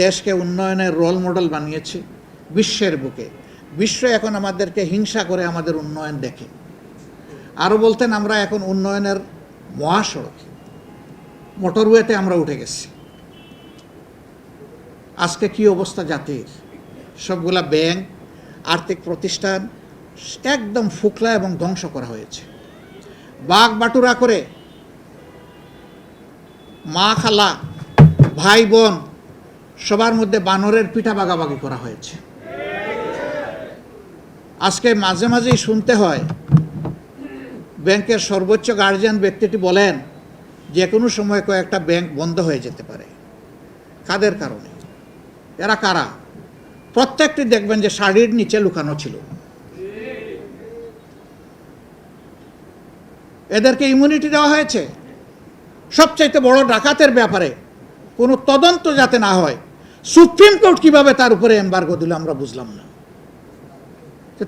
দেশকে উন্নয়নের role model বানিয়েছি বিশ্বের বুকে। বিশ্ব এখন আমাদেরকে হিংসা করে আমাদের উন্নয়ন দেখে। আরও বলতেন, আমরা এখন উন্নয়নের মহাসড়ক মোটরওয়েতে আমরা উঠে গেছি। আজকে কি অবস্থা জাতির? সবগুলা ব্যাংক, আর্থিক প্রতিষ্ঠান একদম ফুকলা এবং ধ্বংস করা হয়েছে। বাঘ বাটুরা করে, মা খালা, ভাই বোন সবার মধ্যে বানরের পিঠা বাগাবাগি করা হয়েছে। আজকে মাঝে মাঝেই শুনতে হয়, ব্যাংকের সর্বোচ্চ গার্জিয়ান ব্যক্তিটি বলেন যে কোনো সময় কয়েকটা ব্যাংক বন্ধ হয়ে যেতে পারে। কাদের কারণে? এরা কারা? প্রত্যেকটি দেখবেন যে শাড়ির নিচে লুকানো ছিল। এদেরকে ইমিউনিটি দেওয়া হয়েছে। সবচাইতে বড় ডাকাতের ব্যাপারে কোনো তদন্ত যাতে না হয় সুপ্রিম কোর্ট কীভাবে তার উপরে এম্বার্গো দিল আমরা বুঝলাম না।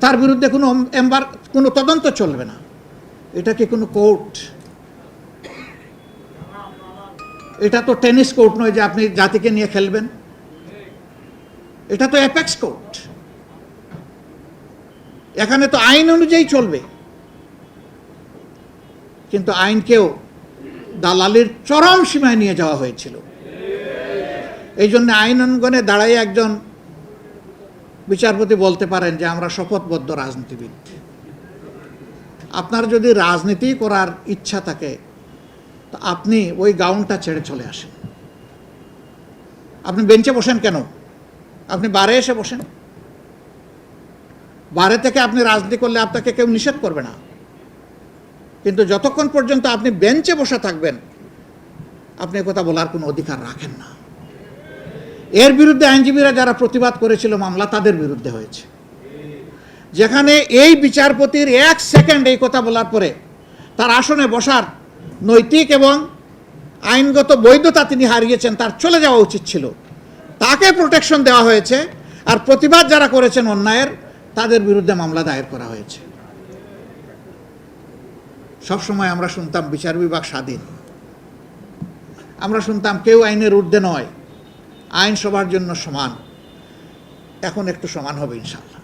তার বিরুদ্ধে কোনো এম্বার কোনো তদন্ত চলবে না। এটা কি কোনো কোর্ট? এটা তো টেনিস কোর্ট নয় যে আপনি জাতিকে নিয়ে খেলবেন। এটা তো অ্যাপেক্স কোর্ট। এখানে তো আইন অনুযায়ী চলবে। কিন্তু আইনকেও দালালির চরম সীমায় নিয়ে যাওয়া হয়েছিল। এই জন্য আইন অঙ্গনে দাঁড়াই একজন বিচারপতি বলতে পারেন যে আমরা শপথবদ্ধ রাজনীতিবিদ। আপনার যদি রাজনীতি করার ইচ্ছা থাকে, তো আপনি ওই গাউনটা ছেড়ে চলে আসেন। আপনি বেঞ্চে বসেন কেন? আপনি বারে এসে বসেন। বারে থেকে আপনি রাজনীতি করলে আপনাকে কেউ নিষেধ করবে না। কিন্তু যতক্ষণ পর্যন্ত আপনি বেঞ্চে বসে থাকবেন, আপনি কথা বলার কোনো অধিকার রাখেন না। এর বিরুদ্ধে আইনজীবীরা যারা প্রতিবাদ করেছিল মামলা, তাদের বিরুদ্ধে হয়েছে। যেখানে এই বিচারপতির এক সেকেন্ড এই কথা বলার পরে তার আসনে বসার নৈতিক এবং আইনগত বৈধতা তিনি হারিয়েছেন, তার চলে যাওয়া উচিত ছিল। তাকে প্রোটেকশন দেওয়া হয়েছে আর প্রতিবাদ যারা করেছেন অন্যায়ের, তাদের বিরুদ্ধে মামলা দায়ের করা হয়েছে। সবসময় আমরা শুনতাম বিচার বিভাগ স্বাধীন। আমরা শুনতাম কেউ আইনের ঊর্ধ্বে নয়। আইন সবার জন্য সমান। এখন একটু সমান হবে ইনশাল্লাহ